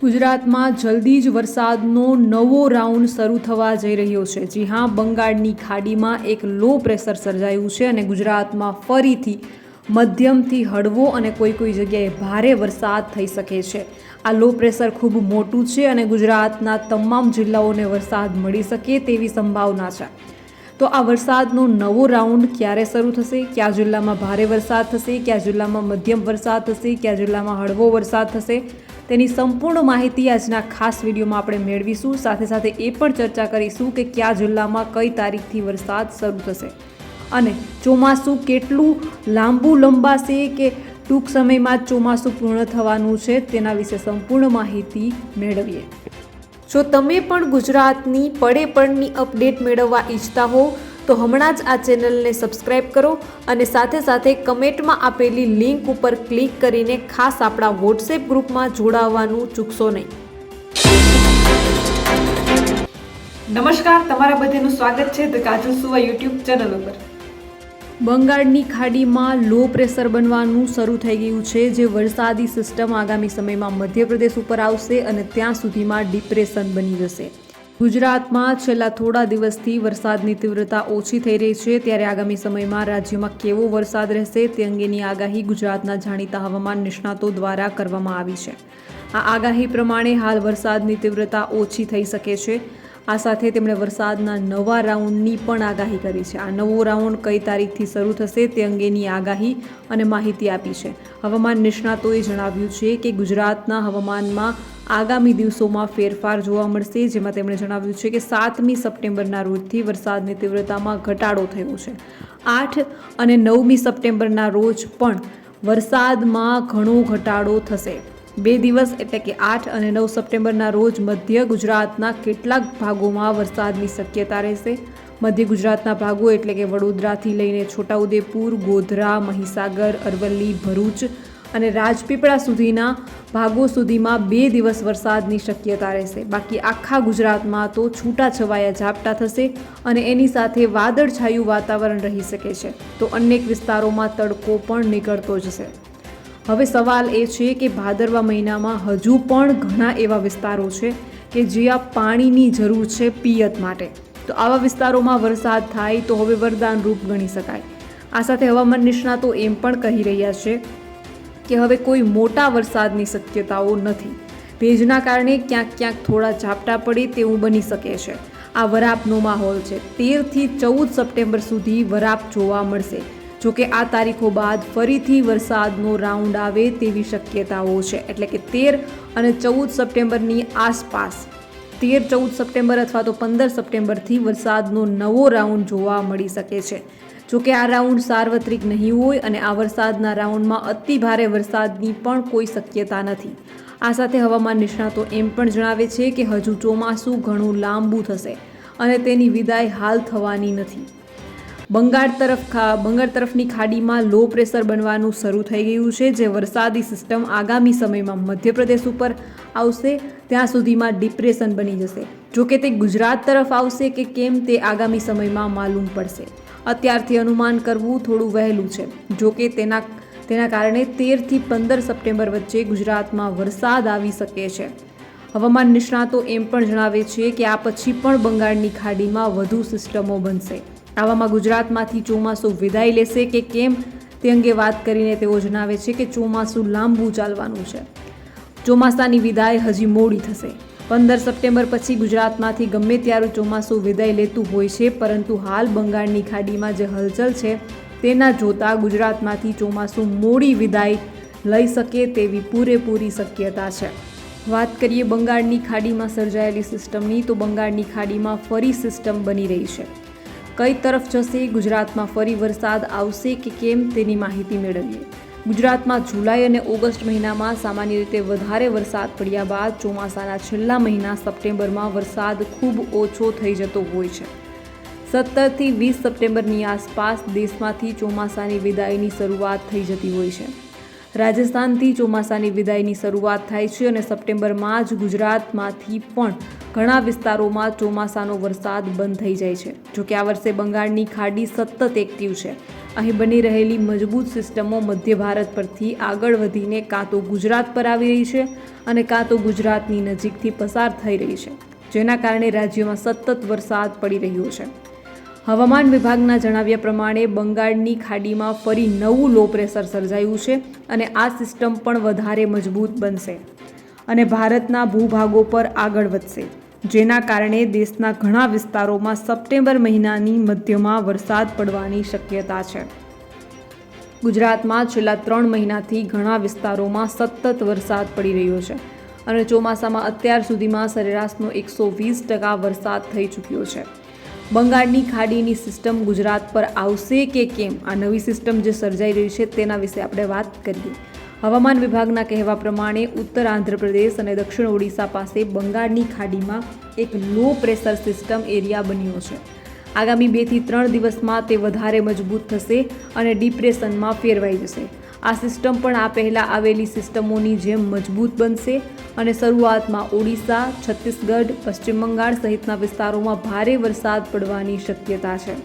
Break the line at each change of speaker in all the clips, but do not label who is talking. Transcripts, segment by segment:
ગુજરાતમાં જલ્દી જ વરસાદનો નવો રાઉન્ડ શરૂ થવા જઈ રહ્યો છે. જી હા, બંગાળની ખાડીમાં એક લો પ્રેશર સર્જાયું છે અને ગુજરાતમાં ફરીથી મધ્યમથી હળવો અને કોઈ કોઈ જગ્યાએ ભારે વરસાદ થઈ શકે છે. આ લો પ્રેશર ખૂબ મોટું છે અને ગુજરાતના તમામ જિલ્લાઓને વરસાદ મળી શકે તેવી સંભાવના છે. તો આ વરસાદનો નવો રાઉન્ડ ક્યારે શરૂ થશે? કયા જિલ્લામાં ભારે વરસાદ થશે? કયા જિલ્લામાં મધ્યમ વરસાદ થશે? કયા જિલ્લામાં હળવો વરસાદ થશે? તેની સંપૂર્ણ માહિતી આજના ખાસ વિડીયોમાં આપણે મેળવીશું. સાથે સાથે એ પણ ચર્ચા કરીશું કે કયા જિલ્લામાં કઈ તારીખથી વરસાદ શરૂ થશે. અને ચોમાસું કેટલું લાંબુ લંબાશે કે ટૂંક સમયમાં જ ચોમાસું પૂર્ણ થવાનું છે તેના વિશે સંપૂર્ણ માહિતી મેળવીએ. જો તમે પણ ગુજરાતની પડે પડની અપડેટ મેળવવા ઈચ્છતા હો તો હમણાં જ આ ચેનલને સબસ્ક્રાઇબ કરો અને સાથે સાથે કમેન્ટમાં આપેલી લિંક ઉપર ક્લિક કરીને ખાસ આપણા વોટ્સએપ ગ્રુપમાં જોડાવવાનું ચૂકશો નહીં.
નમસ્કાર તમારા બધાનું સ્વાગત છે ધ કાજલ સુવા યુટ્યુબ ચેનલ ઉપર.
બંગાળની ખાડીમાં લો પ્રેશર બનવાનું શરૂ થઈ ગયું છે જે વરસાદી સિસ્ટમ આગામી સમયમાં મધ્યપ્રદેશ ઉપર આવશે અને ત્યાં સુધીમાં ડિપ્રેશન બની જશે. ગુજરાતમાં છેલ્લા થોડા દિવસથી વરસાદની તીવ્રતા ઓછી થઈ રહી છે. ત્યારે આગામી સમયમાં રાજ્યમાં કેવો વરસાદ રહેશે તે અંગેની આગાહી ગુજરાતના જાણીતા હવામાન નિષ્ણાતો દ્વારા કરવામાં આવી છે. આ આગાહી પ્રમાણે હાલ વરસાદની તીવ્રતા ઓછી થઈ શકે છે. આ સાથે તેમણે વરસાદના નવા રાઉન્ડની પણ આગાહી કરી છે. આ નવો રાઉન્ડ કઈ તારીખથી શરૂ થશે તે અંગેની આગાહી અને માહિતી આપી છે. હવામાન નિષ્ણાતોએ જણાવ્યું છે કે ગુજરાતના હવામાનમાં આગામી દિવસોમાં ફેરફાર જોવા મળશે, જેમાં તેમણે જણાવ્યું છે કે સાતમી સપ્ટેમ્બરના રોજથી વરસાદની તીવ્રતામાં ઘટાડો થયો છે. આઠ અને નવમી સપ્ટેમ્બરના રોજ પણ વરસાદમાં ઘણો ઘટાડો થશે. બે દિવસ એટલે કે આઠ અને નવ સપ્ટેમ્બરના રોજ મધ્ય ગુજરાતના કેટલાક ભાગોમાં વરસાદની શક્યતા રહેશે. મધ્ય ગુજરાતના ભાગો એટલે કે વડોદરાથી લઈને છોટાઉદેપુર, ગોધરા, મહીસાગર, અરવલ્લી, ભરૂચ અને રાજપીપળા સુધીના ભાગો સુધીમાં બે દિવસ વરસાદની શક્યતા રહેશે. બાકી આખા ગુજરાતમાં તો છૂટાછવાયા ઝાપટા થશે અને એની સાથે વાદળછાયું વાતાવરણ રહી શકે છે. તો અનેક વિસ્તારોમાં તડકો પણ નીકળતો જશે હવે સવાલ એ છે કે ભાદરવા મહિનામાં હજુ પણ ઘણા એવા વિસ્તારો છે કે જ્યાં પાણીની જરૂર છે પિયત માટે. તો આવા વિસ્તારોમાં વરસાદ થાય તો હવે વરદાન રૂપ ગણી શકાય. આ સાથે હવામાન નિષ્ણાતો એમ પણ કહી રહ્યા છે કે હવે કોઈ મોટા વરસાદની શક્યતાઓ નથી. ભેજના કારણે ક્યાંક ક્યાંક થોડા ઝાપટા પડે તેવું બની શકે છે. આ વરાપનો માહોલ છે. તેરથી ચૌદ સપ્ટેમ્બર સુધી વરાપ જોવા મળશે. જોકે આ તારીખો બાદ ફરીથી વરસાદનો રાઉન્ડ આવે તેવી શક્યતાઓ છે. એટલે કે તેર અને ચૌદ સપ્ટેમ્બરની આસપાસ. તેર ચૌદ સપ્ટેમ્બર અથવા તો પંદર સપ્ટેમ્બરથી વરસાદનો નવો રાઉન્ડ જોવા મળી શકે છે. જોકે આ રાઉન્ડ સાર્વત્રિક નહીં હોય અને આ વરસાદના રાઉન્ડમાં અતિ ભારે વરસાદની પણ કોઈ શક્યતા નથી. આ સાથે હવામાન નિષ્ણાતો એમ પણ જણાવે છે કે હજુ ચોમાસું ઘણું લાંબુ થશે અને તેની વિદાય હાલ થવાની નથી. બંગાળ તરફ બંગાળ તરફની ખાડીમાં લો પ્રેશર બનવાનું શરૂ થઈ ગયું છે, જે વરસાદી સિસ્ટમ આગામી સમયમાં મધ્યપ્રદેશ ઉપર આવશે, ત્યાં સુધીમાં ડિપ્રેશન બની જશે. જો કે તે ગુજરાત તરફ આવશે કે કેમ તે આગામી સમયમાં માલુમ પડશે. અત્યારથી અનુમાન કરવું થોડું વહેલું છે. જોકે તેના તેના કારણે તેરથી પંદર સપ્ટેમ્બર વચ્ચે ગુજરાતમાં વરસાદ આવી શકે છે. હવામાન નિષ્ણાતો એમ પણ જણાવે છે કે આ પછી પણ બંગાળની ખાડીમાં વધુ સિસ્ટમો બનશે. આવામાં ગુજરાતમાંથી ચોમાસું વિદાય લેશે કે કેમ તે અંગે વાત કરીને તેઓ જણાવે છે કે ચોમાસું લાંબુ ચાલવાનું છે. ચોમાસાની વિદાય હજી મોડી થશે. પંદર સપ્ટેમ્બર પછી ગુજરાતમાંથી ગમે ત્યારે ચોમાસું વિદાય લેતું હોય છે, પરંતુ હાલ બંગાળની ખાડીમાં જે હલચલ છે, તેના જોતા ગુજરાતમાંથી ચોમાસું મોડી વિદાય લઈ શકે તેવી પૂરેપૂરી શક્યતા છે. વાત કરીએ બંગાળની ખાડીમાં સર્જાયેલી સિસ્ટમની, તો બંગાળની ખાડીમાં ફરી સિસ્ટમ બની રહી છે. કઈ તરફ જશે, ગુજરાતમાં ફરી વરસાદ આવશે કે કેમ તેની માહિતી મેળવીએ. ગુજરાતમાં જુલાઈ અને ઓગસ્ટ મહિનામાં સામાન્ય રીતે વધારે વરસાદ પડ્યા બાદ ચોમાસાના છેલ્લા મહિના સપ્ટેમ્બરમાં વરસાદ ખૂબ ઓછો થઈ જતો હોય છે. સત્તરથી વીસ સપ્ટેમ્બરની આસપાસ દેશમાંથી ચોમાસાની વિદાયની શરૂઆત થઈ જતી હોય છે. રાજસ્થાનથી ચોમાસાની વિદાયની શરૂઆત થાય છે અને સપ્ટેમ્બરમાં જ ગુજરાતમાંથી પણ ઘણા વિસ્તારોમાં ચોમાસાનો વરસાદ બંધ થઈ જાય છે. જોકે આ વર્ષે બંગાળની ખાડી સતત એક્ટિવ છે. અહીં બની રહેલી મજબૂત સિસ્ટમો મધ્ય ભારત પરથી આગળ વધીને કાં તો ગુજરાત પર આવી રહી છે અને કાં તો ગુજરાતની નજીકથી પસાર થઈ રહી છે, જેના કારણે રાજ્યમાં સતત વરસાદ પડી રહ્યો છે. હવામાન વિભાગના જણાવ્યા પ્રમાણે બંગાળની ખાડીમાં ફરી નવું લો પ્રેશર સર્જાયું છે અને આ સિસ્ટમ પણ વધારે મજબૂત બનશે. અને ભારતના ભૂભાગો પર આગળ વધશે, જેના કારણે દેશના ઘણા વિસ્તારોમાં સપ્ટેમ્બર મહિનાની મધ્યમાં વરસાદ પડવાની શક્યતા છે. ગુજરાતમાં છેલ્લા ત્રણ મહિનાથી ઘણા વિસ્તારોમાં સતત વરસાદ પડી રહ્યો છે અને ચોમાસામાં અત્યાર સુધીમાં સરેરાશનો એકસો વીસ ટકા વરસાદ થઈ ચૂક્યો છે. બંગાળની ખાડીની સિસ્ટમ ગુજરાત પર આવશે કે કેમ? આ નવી સિસ્ટમ જે સર્જાઈ રહી છે તેના વિશે આપણે વાત કરીએ. હવામાન વિભાગના કહેવા પ્રમાણે ઉત્તર આંધ્રપ્રદેશ અને દક્ષિણ ઓડિશા પાસે બંગાળની ખાડીમાં એક લો પ્રેશર સિસ્ટમ એરિયા બન્યો છે. આગામી બેથી ત્રણ દિવસમાં તે વધારે મજબૂત થશે અને ડિપ્રેશનમાં ફેરવાઈ જશે. આ સિસ્ટમ પણ આ પહેલાં આવેલી સિસ્ટમોની જેમ મજબૂત બનશે અને શરૂઆતમાં ઓડિશા, છત્તીસગઢ, પશ્ચિમ બંગાળ સહિતના વિસ્તારોમાં ભારે વરસાદ પડવાની શક્યતા છે.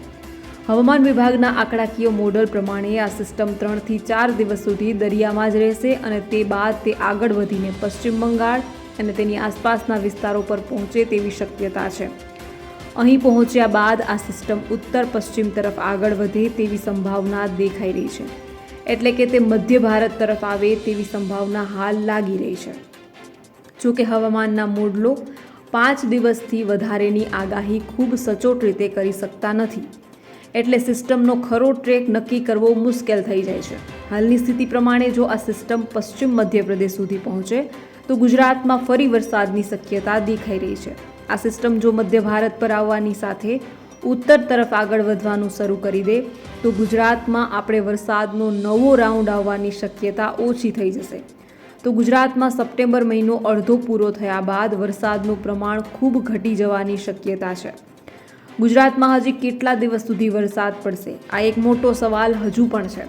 હવામાન વિભાગના આંકડાકીય મોડલ પ્રમાણે આ સિસ્ટમ ત્રણથી ચાર દિવસ સુધી દરિયામાં જ રહેશે અને તે બાદ તે આગળ વધીને પશ્ચિમ બંગાળ અને તેની આસપાસના વિસ્તારો પર પહોંચે તેવી શક્યતા છે. અહીં પહોંચ્યા બાદ આ સિસ્ટમ ઉત્તર પશ્ચિમ તરફ આગળ વધે તેવી સંભાવના દેખાઈ રહી છે. એટલે કે તે મધ્ય ભારત તરફ આવે તેવી સંભાવના હાલ લાગી રહી છે. જોકે હવામાનના મોડલો પાંચ દિવસથી વધારેની આગાહી ખૂબ સચોટ રીતે કરી શકતા નથી. એટલે સિસ્ટમનો ખરો ટ્રેક નક્કી કરવો મુશ્કેલ થઈ જાય છે. હાલની સ્થિતિ પ્રમાણે જો આ સિસ્ટમ પશ્ચિમ મધ્યપ્રદેશ સુધી પહોંચે, તો ગુજરાતમાં ફરી વરસાદની શક્યતા દેખાઈ રહી છે. આ સિસ્ટમ જો મધ્ય ભારત પર આવવાની સાથે ઉત્તર તરફ આગળ વધવાનું શરૂ કરી દે, તો ગુજરાતમાં આપણે વરસાદનો નવો રાઉન્ડ આવવાની શક્યતા ઓછી થઈ જશે. તો ગુજરાતમાં સપ્ટેમ્બર મહિનો અડધો પૂરો થયા બાદ વરસાદનું પ્રમાણ ખૂબ ઘટી જવાની શક્યતા છે. ગુજરાતમાં હજી કેટલા દિવસ સુધી વરસાદ પડશે? આ એક મોટો સવાલ હજુ પણ છે.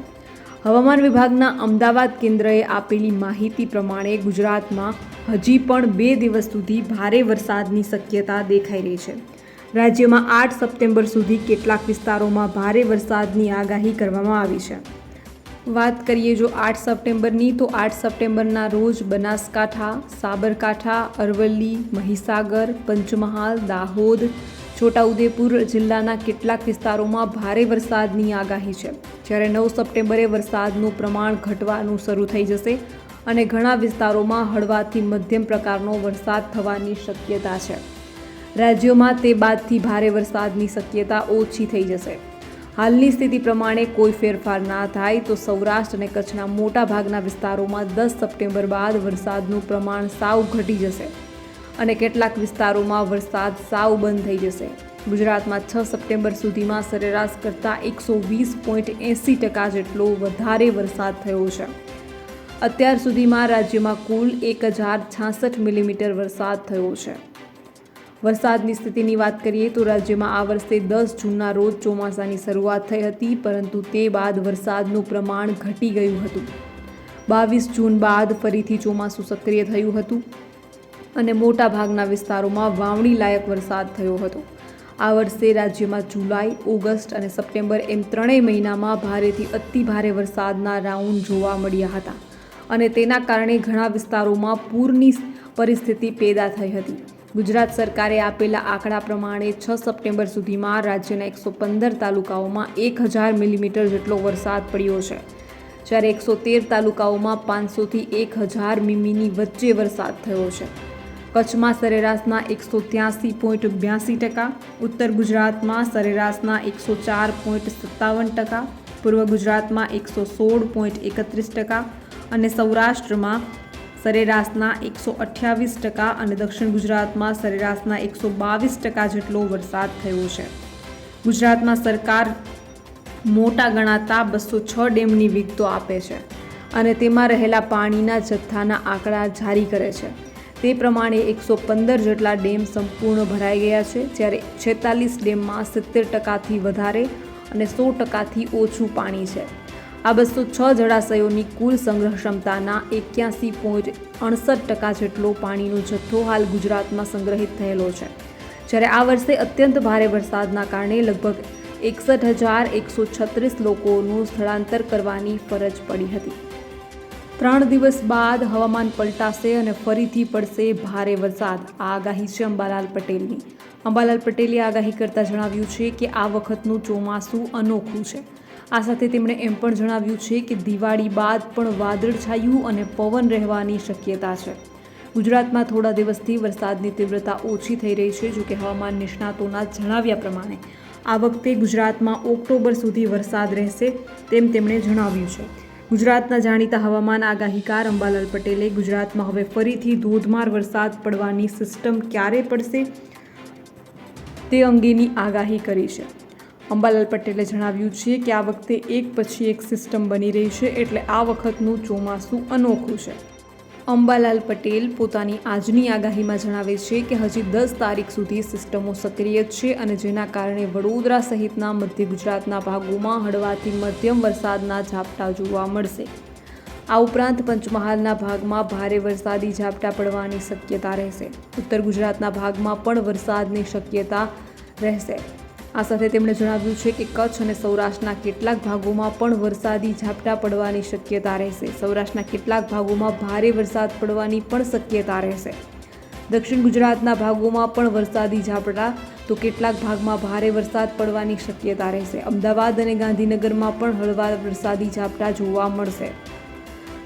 હવામાન વિભાગના અમદાવાદ કેન્દ્રએ આપેલી માહિતી પ્રમાણે ગુજરાતમાં હજી પણ બે દિવસ સુધી ભારે વરસાદની શક્યતા દેખાઈ રહી છે. રાજ્યમાં આઠ સપ્ટેમ્બર સુધી કેટલાક વિસ્તારોમાં ભારે વરસાદની આગાહી કરવામાં આવી છે. વાત કરીએ જો આઠ સપ્ટેમ્બરની, તો આઠ સપ્ટેમ્બરના રોજ બનાસકાંઠા, સાબરકાંઠા, અરવલ્લી, મહીસાગર, પંચમહાલ, દાહોદ, છોટાઉદેપુર જિલ્લાના કેટલાક વિસ્તારોમાં ભારે વરસાદની આગાહી છે. જ્યારે નવ સપ્ટેમ્બરે વરસાદનું પ્રમાણ ઘટવાનું શરૂ થઈ જશે અને ઘણા વિસ્તારોમાં હળવાથી મધ્યમ પ્રકારનો વરસાદ થવાની શક્યતા છે. રાજ્યોમાં તે બાદથી ભારે વરસાદની શક્યતા ઓછી થઈ જશે. હાલની સ્થિતિ પ્રમાણે કોઈ ફેરફાર ના થાય તો સૌરાષ્ટ્ર અને કચ્છના મોટા ભાગના વિસ્તારોમાં દસ સપ્ટેમ્બર બાદ વરસાદનું પ્રમાણ સાવ ઘટી જશે અને કેટલાક વિસ્તારોમાં વરસાદ સાવ બંધ થઈ જશે. ગુજરાતમાં છ સપ્ટેમ્બર સુધીમાં સરેરાશ કરતાં એકસો વીસ પોઈન્ટ એંસી ટકા જેટલો વધારે વરસાદ થયો છે. અત્યાર સુધીમાં રાજ્યમાં કુલ એક હજાર છાસઠ મિલીમીટર વરસાદ થયો છે. વરસાદની સ્થિતિની વાત કરીએ તો રાજ્યમાં આ વર્ષે દસ જૂનના રોજ ચોમાસાની શરૂઆત થઈ હતી, પરંતુ તે બાદ વરસાદનું પ્રમાણ ઘટી ગયું હતું. બાવીસ જૂન બાદ ફરીથી ચોમાસું સક્રિય થયું હતું અને મોટા ભાગના વિસ્તારોમાં વાવણી લાયક વરસાદ થયો હતો. આ વર્ષે રાજ્યમાં જુલાઈ, ઓગસ્ટ અને સપ્ટેમ્બર એમ ત્રણેય મહિનામાં ભારેથી અતિ ભારે વરસાદના રાઉન્ડ જોવા મળ્યા હતા. અને તેના કારણે ઘણા વિસ્તારોમાં પૂરની પરિસ્થિતિ પેદા થઈ હતી. ગુજરાત સરકારે આપેલા આંકડા પ્રમાણે છ સપ્ટેમ્બર સુધીમાં રાજ્યના એકસો પંદર તાલુકાઓમાં એક હજાર મિલીમીટર જેટલો વરસાદ પડ્યો છે. જ્યારે એકસો તેર તાલુકાઓમાં પાંચસોથી એક હજાર મીમીની વચ્ચે વરસાદ થયો છે. કચ્છમાં સરેરાશના એકસો ત્યાસી પોઈન્ટ બ્યાસી ટકા, ઉત્તર ગુજરાતમાં સરેરાશના એકસો ચાર પોઈન્ટ સત્તાવન ટકા, પૂર્વ ગુજરાતમાં એકસો સોળ પોઈન્ટ એકત્રીસ ટકા અને સૌરાષ્ટ્રમાં સરેરાશના એકસો અઠ્યાવીસ ટકા અને દક્ષિણ ગુજરાતમાં સરેરાશના એકસો બાવીસ ટકા જેટલો વરસાદ થયો છે. ગુજરાતમાં સરકાર મોટા ગણાતા બસો છ ડેમની વિગતો આપે છે અને તેમાં રહેલા પાણીના જથ્થાના આંકડા જારી કરે છે. તે પ્રમાણે એકસો પંદર જેટલા ડેમ સંપૂર્ણ ભરાઈ ગયા છે, જ્યારે છેતાલીસ ડેમમાં સિત્તેર ટકાથી વધારે અને સો ટકાથી ઓછું પાણી છે. આ બસો છ જળાશયોની કુલ સંગ્રહ ક્ષમતાના એક્યાસી પોઈન્ટ અડસઠ ટકા જેટલો પાણીનો જથ્થો હાલ ગુજરાતમાં સંગ્રહિત થયેલો છે. જ્યારે આ વર્ષે અત્યંત ભારે વરસાદના કારણે લગભગ એકસઠ હજાર એકસો છત્રીસ લોકોનું સ્થળાંતર કરવાની ફરજ પડી હતી. ત્રણ દિવસ બાદ હવામાન પલટાશે અને ફરીથી પડશે ભારે વરસાદ. આ આગાહી છે અંબાલાલ પટેલની. અંબાલાલ પટેલે આગાહી કરતાં જણાવ્યું છે કે આ વખતનું ચોમાસું અનોખું છે. આ સાથે તેમણે એમ પણ જણાવ્યું છે કે દિવાળી બાદ પણ વાદળછાયું અને પવન રહેવાની શક્યતા છે. ગુજરાતમાં થોડા દિવસથી વરસાદની તીવ્રતા ઓછી થઈ રહી છે, જોકે હવામાન નિષ્ણાતોના જણાવ્યા પ્રમાણે આ વખતે ગુજરાતમાં ઓક્ટોબર સુધી વરસાદ રહેશે તેમ તેમણે જણાવ્યું છે. ગુજરાતના જાણીતા હવામાન આગાહીકાર અંબાલાલ પટેલે ગુજરાતમાં હવે ફરીથી ધોધમાર વરસાદ પડવાની સિસ્ટમ ક્યારે પડશે તે અંગેની આગાહી કરી છે. અંબાલાલ પટેલે જણાવ્યું છે કે આ વખતે એક પછી એક સિસ્ટમ બની રહી છે એટલે આ વખતનું ચોમાસું અનોખું છે. અંબાલાલ પટેલ પોતાની આજની આગાહીમાં જણાવે છે કે હજી દસ તારીખ સુધી સિસ્ટમો સક્રિય છે અને જેના કારણે વડોદરા સહિતના મધ્ય ગુજરાતના ભાગોમાં હળવાથી મધ્યમ વરસાદના ઝાપટા જોવા મળશે. આ ઉપરાંત પંચમહાલના ભાગમાં ભારે વરસાદી ઝાપટા પડવાની શક્યતા રહેશે. ઉત્તર ગુજરાતના ભાગમાં પણ વરસાદની શક્યતા રહેશે. આ સાથે તેમણે જણાવ્યું છે કે કચ્છ અને સૌરાષ્ટ્રના કેટલાક ભાગોમાં પણ વરસાદી ઝાપટા પડવાની શક્યતા રહેશે. સૌરાષ્ટ્રના કેટલાક ભાગોમાં ભારે વરસાદ પડવાની પણ શક્યતા રહેશે. દક્ષિણ ગુજરાતના ભાગોમાં પણ વરસાદી ઝાપટા, તો કેટલાક ભાગમાં ભારે વરસાદ પડવાની શક્યતા રહેશે. અમદાવાદ અને ગાંધીનગરમાં પણ હળવા વરસાદી ઝાપટા જોવા મળશે.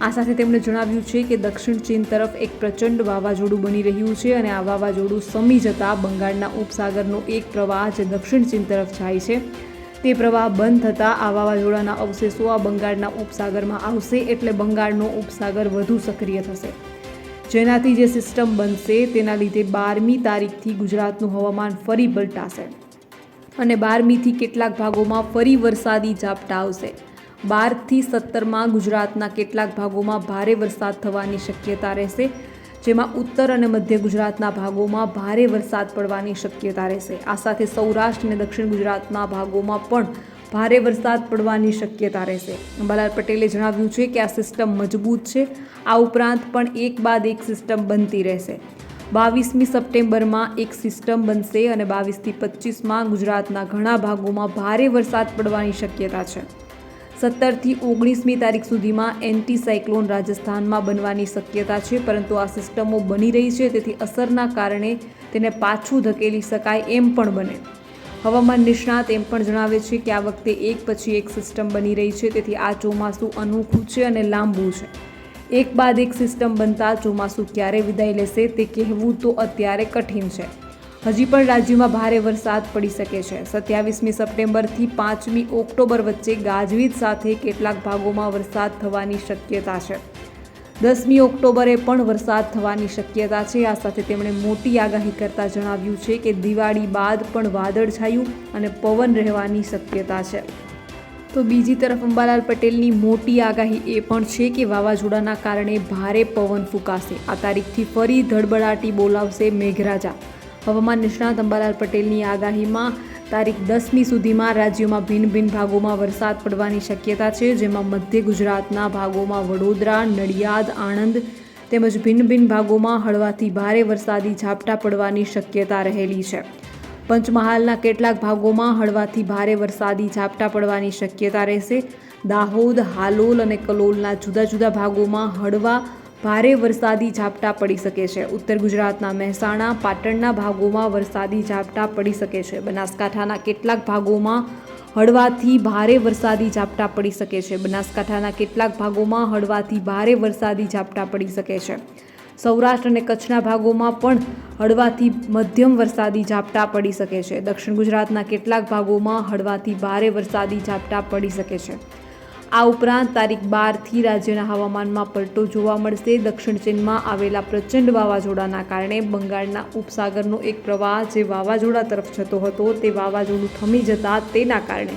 આ સાથે તેમણે જણાવ્યું છે કે દક્ષિણ ચીન તરફ એક પ્રચંડ વાવાઝોડું બની રહ્યું છે અને આ વાવાઝોડું સમી જતાં બંગાળના ઉપસાગરનો એક પ્રવાહ જે દક્ષિણ ચીન તરફ જાય છે. તે પ્રવાહ બંધ થતાં આ વાવાઝોડાના અવશેષો આ બંગાળના ઉપસાગરમાં આવશે એટલે બંગાળનો ઉપસાગર વધુ સક્રિય થશે. જેનાથી જે સિસ્ટમ બનશે તેના લીધે બારમી તારીખથી ગુજરાતનું હવામાન ફરી પલટાશે. અને બારમીથી કેટલાક ભાગોમાં ફરી વરસાદી ઝાપટા આવશે. બારથી સત્તરમાં ગુજરાતના કેટલાક ભાગોમાં ભારે વરસાદ થવાની શક્યતા રહેશે, જેમાં ઉત્તર અને મધ્ય ગુજરાતના ભાગોમાં ભારે વરસાદ પડવાની શક્યતા રહેશે. આ સાથે સૌરાષ્ટ્ર અને દક્ષિણ ગુજરાતના ભાગોમાં પણ ભારે વરસાદ પડવાની શક્યતા રહેશે. અંબાલાલ પટેલે જણાવ્યું છે કે આ સિસ્ટમ મજબૂત છે. આ ઉપરાંત પણ એક બાદ એક સિસ્ટમ બનતી રહેશે. બાવીસમી સપ્ટેમ્બરમાં એક સિસ્ટમ બનશે અને બાવીસથી પચીસમાં ગુજરાતના ઘણા ભાગોમાં ભારે વરસાદ પડવાની શક્યતા છે. સત્તરથી ઓગણીસમી તારીખ સુધીમાં એન્ટી સાયક્લોન રાજસ્થાનમાં બનવાની શક્યતા છે, પરંતુ આ સિસ્ટમો બની રહી છે, તેથી અસરના કારણે તેને પાછું ધકેલી શકાય એમ પણ બને. હવામાન નિષ્ણાત એમ પણ જણાવે છે કે આ વખતે એક પછી એક સિસ્ટમ બની રહી છે, તેથી આ ચોમાસું અનોખું છે અને લાંબુ છે. એક બાદ એક સિસ્ટમ બનતા ચોમાસું ક્યારે વિદાય લેશે તે કહેવું તો અત્યારે કઠિન છે. હજી પણ રાજ્યમાં ભારે વરસાદ પડી શકે છે. સત્યાવીસમી સપ્ટેમ્બરથી પાંચમી ઓક્ટોબર વચ્ચે ગાજવીજ સાથે કેટલાક ભાગોમાં વરસાદ થવાની શક્યતા છે. દસમી ઓક્ટોબરે પણ વરસાદ થવાની શક્યતા છે. આ સાથે તેમણે મોટી આગાહી કરતા જણાવ્યું છે કે દિવાળી બાદ પણ વાદળછાયું અને પવન રહેવાની શક્યતા છે. તો બીજી તરફ અંબાલાલ પટેલની મોટી આગાહી એ પણ છે કે વાવાઝોડાના કારણે ભારે પવન ફૂંકાશે. આ તારીખથી ફરી ધડબડાટી બોલાવશે મેઘરાજા. હવામાન નિષ્ણાત અંબાલાલ પટેલની આગાહીમાં તારીખ દસમી સુધીમાં રાજ્યમાં ભિન્ન ભિન્ન ભાગોમાં વરસાદ પડવાની શક્યતા છે, જેમાં મધ્ય ગુજરાતના ભાગોમાં વડોદરા, નડિયાદ, આણંદ તેમજ ભિન્ન ભિન્ન ભાગોમાં હળવાથી ભારે વરસાદી ઝાપટા પડવાની શક્યતા રહેલી છે. પંચમહાલના કેટલાક ભાગોમાં હળવાથી ભારે વરસાદી ઝાપટા પડવાની શક્યતા રહેશે. દાહોદ, હાલોલ અને કલોલના જુદા જુદા ભાગોમાં હળવા ભારે વરસાદી ઝાપટા પડી શકે છે. ઉત્તર ગુજરાતના મહેસાણા, પાટણના ભાગોમાં વરસાદી ઝાપટા પડી શકે છે. બનાસકાંઠાના કેટલાક ભાગોમાં હળવાથી ભારે વરસાદી ઝાપટા પડી શકે છે. બનાસકાંઠાના કેટલાક ભાગોમાં હળવાથી ભારે વરસાદી ઝાપટા પડી શકે છે. સૌરાષ્ટ્ર અને કચ્છના ભાગોમાં પણ હળવાથી મધ્યમ વરસાદી ઝાપટા પડી શકે છે. દક્ષિણ ગુજરાતના કેટલાક ભાગોમાં હળવાથી ભારે વરસાદી ઝાપટા પડી શકે છે. આ ઉપરાંત તારીખ બારથી રાજ્યના હવામાનમાં પલટો જોવા મળશે. દક્ષિણ ચીનમાં આવેલા પ્રચંડ વાવાઝોડાના કારણે બંગાળના ઉપસાગરનો એક પ્રવાહ જે વાવાઝોડા તરફ જતો હતો તે વાવાઝોડું થમી જતાં તેના કારણે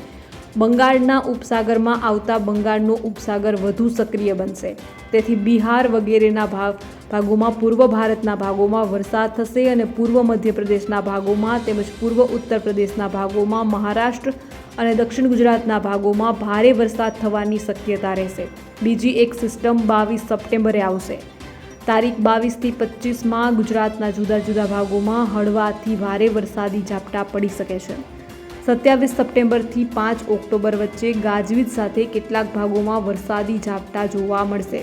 બંગાળના ઉપસાગરમાં આવતા બંગાળનો ઉપસાગર વધુ સક્રિય બનશે. તેથી બિહાર વગેરેના ભાગ ભાગોમાં પૂર્વ ભારતના ભાગોમાં વરસાદ થશે અને પૂર્વ મધ્યપ્રદેશના ભાગોમાં તેમજ પૂર્વ ઉત્તર પ્રદેશના ભાગોમાં મહારાષ્ટ્ર અને દક્ષિણ ગુજરાતના ભાગોમાં ભારે વરસાદ થવાની શક્યતા રહેશે. બીજી એક સિસ્ટમ બાવીસ સપ્ટેમ્બરે આવશે. તારીખ બાવીસથી પચીસમાં ગુજરાતના જુદા જુદા ભાગોમાં હળવાથી ભારે વરસાદી ઝાપટા પડી શકે છે. સત્યાવીસ સપ્ટેમ્બરથી પાંચ ઓક્ટોબર વચ્ચે ગાજવીજ સાથે કેટલાક ભાગોમાં વરસાદી ઝાપટા જોવા મળશે.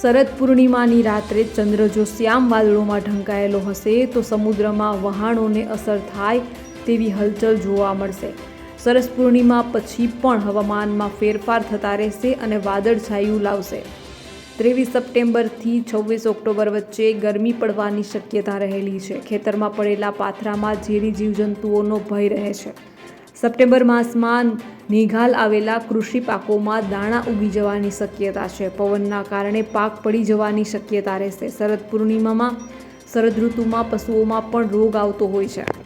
શરદ પૂર્ણિમાની રાત્રે ચંદ્ર જો શ્યામ વાદળોમાં ઢંકાયેલો હશે તો સમુદ્રમાં વહાણોને અસર થાય તેવી હલચલ જોવા મળશે. સરસ પૂર્ણિમા પછી પણ હવામાનમાં ફેરફાર થતા રહેશે અને વાદળછાયું લાવશે. ત્રેવીસ સપ્ટેમ્બરથી છવ્વીસ ઓક્ટોબર વચ્ચે ગરમી પડવાની શક્યતા રહેલી છે. ખેતરમાં પડેલા પાથરામાં ઝેરી જીવજંતુઓનો ભય રહે છે. સપ્ટેમ્બર માસમાં નિઘાલ આવેલા કૃષિ પાકોમાં દાણા ઉગી જવાની શક્યતા છે. પવનના કારણે પાક પડી જવાની શક્યતા રહેશે. શરદ પૂર્ણિમામાં શરદ ઋતુમાં પશુઓમાં પણ રોગ આવતો હોય છે.